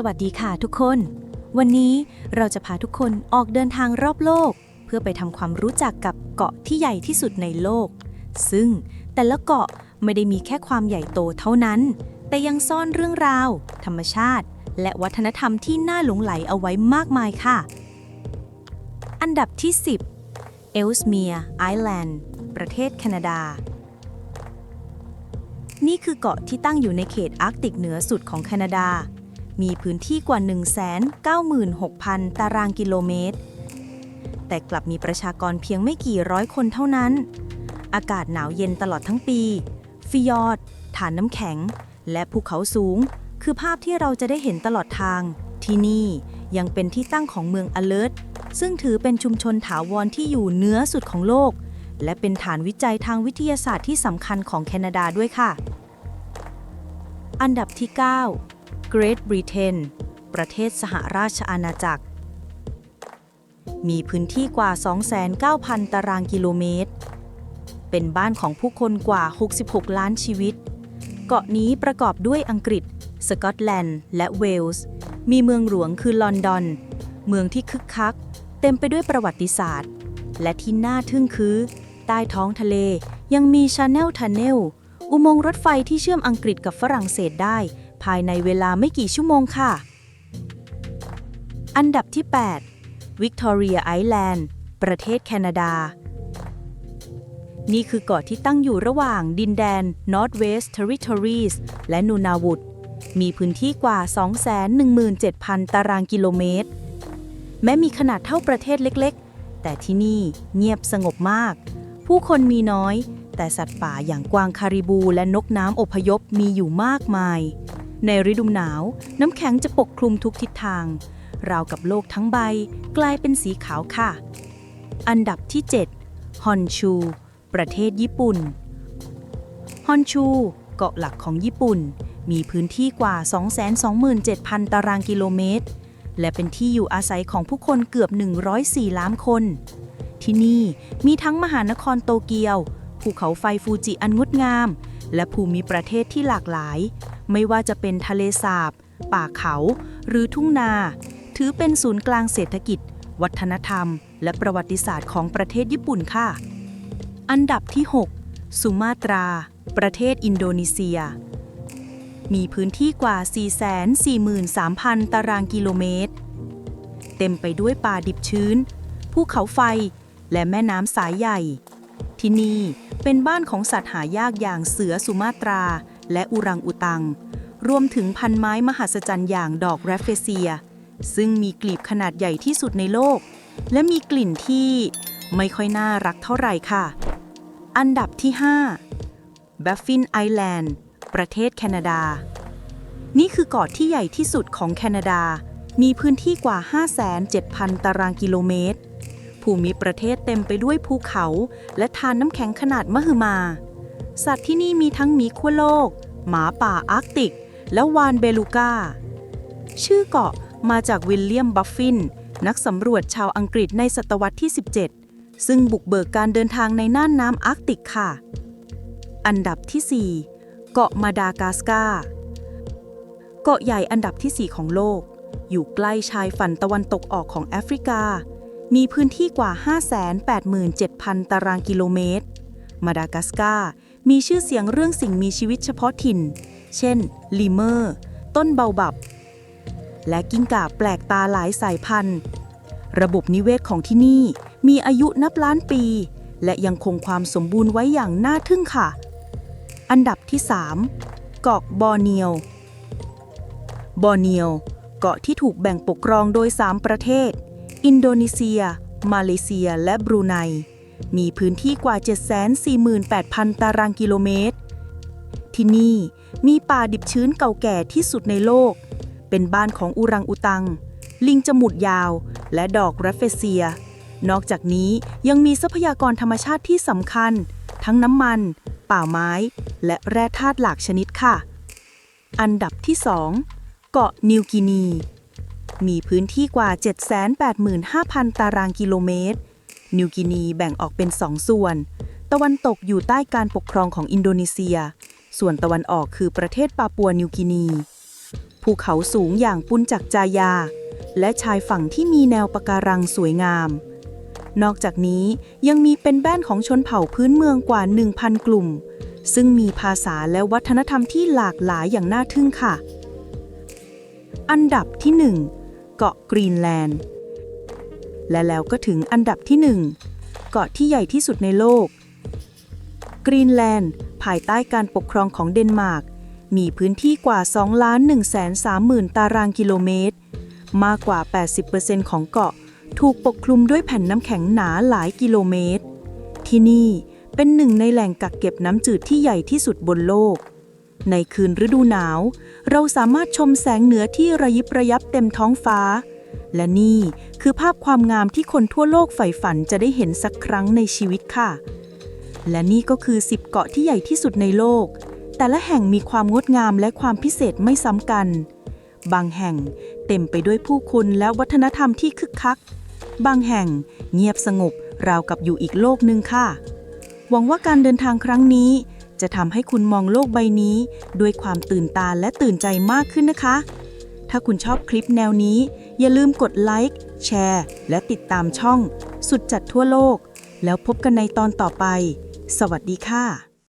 สวัสดีค่ะทุกคน วันนี้เราจะพาทุกคนออกเดินทางรอบโลก เพื่อไปทำความรู้จักกับเกาะที่ใหญ่ที่สุดในโลก ซึ่งแต่ละเกาะไม่ได้มีแค่ความใหญ่โตเท่านั้น แต่ยังซ่อนเรื่องราว ธรรมชาติ และวัฒนธรรมที่น่าหลงไหลเอาไว้มากมายค่ะ อันดับที่ 10 เอลส์เมียร์ไอแลนด์ ประเทศแคนาดานี่คือเกาะที่ตั้งอยู่ในเขตอาร์กติกเหนือสุดของแคนาดา มีพื้นที่กว่า 196,000 ตารางกิโลเมตร แต่กลับมีประชากรเพียงไม่กี่ร้อยคนเท่านั้น อากาศหนาวเย็นตลอดทั้งปี ฟิยอด ฐานน้ำแข็ง และภูเขาสูง คือภาพที่เราจะได้เห็นตลอดทาง ที่นี่ยังเป็นที่ตั้งของเมืองอเลิร์ซึ่งถือเป็นชุมชนถาวรที่อยู่เหนือสุดของโลก และเป็นฐานวิจัยทางวิทยาศาสตร์ที่สำคัญของแคนาดาด้วยค่ะ อันดับที่ 9 Great Britain ประเทศสหราชอาณาจักร มีพื้นที่กว่า 29,000 ตารางกิโลเมตร เป็นบ้านของผู้คนกว่า 66 ล้านชีวิต เกาะนี้ประกอบด้วยอังกฤษ สกอตแลนด์ และเวลส์ มีเมืองหลวงคือลอนดอน เมืองที่คึกคัก เต็มไปด้วยประวัติศาสตร์ และที่น่าทึ่งคือ ใต้ท้องทะเลยังมีชาแนลทันเนลอุโมงค์รถไฟที่เชื่อมอังกฤษกับฝรั่งเศสได้ ภายในเวลาไม่กี่ชั่วโมงค่ะ อันดับที่ 8 วิกตอเรียไอแลนด์ ประเทศแคนาดา นี่คือเกาะที่ตั้งอยู่ระหว่างดินแดน Northwest Territories และนูนาวุดมีพื้นที่กว่า 217,000 ตารางกิโลเมตร แม้มีขนาดเท่าประเทศเล็กๆ แต่ที่นี่เงียบสงบมาก ผู้คนมีน้อย แต่สัตว์ป่าอย่างกวางคาริบูและนกน้ำอพยพมีอยู่มากมาย ในฤดูหนาว น้ำแข็งจะปกคลุมทุกทิศทาง ราวกับโลกทั้งใบกลายเป็นสีขาวค่ะ อันดับที่ 7 ฮอนชู ประเทศญี่ปุ่น ฮอนชู เกาะหลักของญี่ปุ่น มีพื้นที่กว่า 227,000 ตารางกิโลเมตร และเป็นที่อยู่อาศัยของผู้คนเกือบ 104 ล้านคน ที่นี่มีทั้งมหานครโตเกียว ภูเขาไฟฟูจิอันงดงาม และภูมิประเทศที่หลากหลาย ไม่ว่าจะเป็นทะเลสาบ ป่าเขา หรือทุ่งนา ถือเป็นศูนย์กลางเศรษฐกิจ วัฒนธรรม และประวัติศาสตร์ของประเทศญี่ปุ่นค่ะ อันดับที่ 6 สุมาตรา ประเทศอินโดนีเซีย มีพื้นที่กว่า 443,000 ตารางกิโลเมตร เต็มไปด้วยป่าดิบชื้น ภูเขาไฟ และแม่น้ำสายใหญ่ ที่นี่ เป็นบ้านของสัตว์หายากอย่างเสือสุมาตรา และอุรังอุตัง รวมถึงพันไม้มหัศจรรย์อย่างดอกแรฟเฟเซีย ซึ่งมีกลีบขนาดใหญ่ที่สุดในโลก และมีกลิ่นที่ไม่ค่อยน่ารักเท่าไหร่ค่ะ อันดับที่ 5 b a f f i n Island ประเทศแคนาดา นี่คือเกาะที่ใหญ่ที่สุดของแคนาดา มีพื้นที่กว่า 57,000 ตารางกิโลเมตร ภูมิประเทศเต็มไปด้วยภูเขา และทานน้ำแข็งขนาดมหึมา สัตว์ที่นี่มีทั้งหมีขั้วโลก หมาป่าอาร์กติก และวานเบลูกาชื่อเกาะมาจากวิลเลียมบัฟฟิน นักสำรวจชาวอังกฤษในศตวรรษที่ 17 ซึ่งบุกเบิกการเดินทางในน่านน้ำอาร์กติกค่ะ อันดับที่ 4 เกาะมาดากัสการ์เกาะใหญ่อันดับที่ 4 ของโลก อยู่ใกล้ชายฝั่งตะวันตกออกของแอฟริกา มีพื้นที่กว่า 587,000 ตารางกิโลเมตร มาดากัสการ์มีชื่อเสียงเรื่องสิ่งมีชีวิตเฉพาะถิ่น เช่นลีเมอร์ ต้นเบาบับ และกิ้งก่าแปลกตาหลายสายพันธุ์ ระบบนิเวศของที่นี่มีอายุนับล้านปี และยังคงความสมบูรณ์ไว้อย่างน่าทึ่งค่ะ อันดับที่ 3 เกาะบอร์เนียว บอร์เนียว เกาะที่ถูกแบ่งปกครองโดย 3 ประเทศ อินโดนีเซีย มาเลเซีย และบรูไน มีพื้นที่กว่า 748,000 ตารางกิโลเมตร ที่นี่มีป่าดิบชื้นเก่าแก่ที่สุดในโลก เป็นบ้านของอุรังอุตัง ลิงจมูดยาว และดอกแรฟเฟเซีย นอกจากนี้ยังมีทรัพยากรธรรมชาติที่สำคัญ ทั้งน้ำมัน ป่าไม้ และแร่ธาตุหลากชนิดค่ะ อันดับที่ 2 เกาะนิวกินี มีพื้นที่กว่า 785,000 ตารางกิโลเมตร นิวกินีแบ่งออกเป็น2ส่วน ตะวันตกอยู่ใต้การปกครองของอินโดนีเซีย ส่วนตะวันออกคือประเทศปาปัวนิวกินี ภูเขาสูงอย่างปุนจักจายา และชายฝั่งที่มีแนวปะการังสวยงาม นอกจากนี้ยังมีเป็นแบ้นของชนเผ่าพื้นเมืองกว่า 1,000 กลุ่ม ซึ่งมีภาษาและวัฒนธรรมที่หลากหลายอย่างน่าทึ่งค่ะอันดับที่1 เกาะกรีนแลนด์ และแล้วก็ถึงอันดับที่ 1 เกาะที่ใหญ่ที่สุดในโลก กรีนแลนด์ ภายใต้การปกครองของเดนมาร์ก มีพื้นที่กว่า 2 ล้าน1แสน30,000ตารางกิโลเมตร มากกว่า 80%ของเกาะถูกปกคลุมด้วยแผ่นน้ำแข็งหนาหลายกิโลเมตร ที่นี่เป็นหนึ่งในแหล่งกักเก็บน้ำจืดที่ใหญ่ที่สุดบนโลก ในคืนฤดูหนาว เราสามารถชมแสงเหนือที่ระยิบระยับเต็มท้องฟ้า และนี่คือภาพความงามที่คนทั่วโลกใฝ่ฝันจะได้เห็นสักครั้งในชีวิตค่ะ และนี่ก็คือ 10 เกาะที่ใหญ่ที่สุดในโลก แต่ละแห่งมีความงดงามและความพิเศษไม่ซ้ำกัน บางแห่งเต็มไปด้วยผู้คนและวัฒนธรรมที่คึกคัก บางแห่งเงียบสงบราวกับอยู่อีกโลกหนึ่งค่ะ หวังว่าการเดินทางครั้งนี้ จะทำให้คุณมองโลกใบนี้ ด้วยความตื่นตาและตื่นใจมากขึ้นนะคะ ถ้าคุณชอบคลิปแนวนี้ อย่าลืมกดไลค์แชร์และติดตามช่อง สุดจัดทั่วโลก แล้วพบกันในตอนต่อไป สวัสดีค่ะ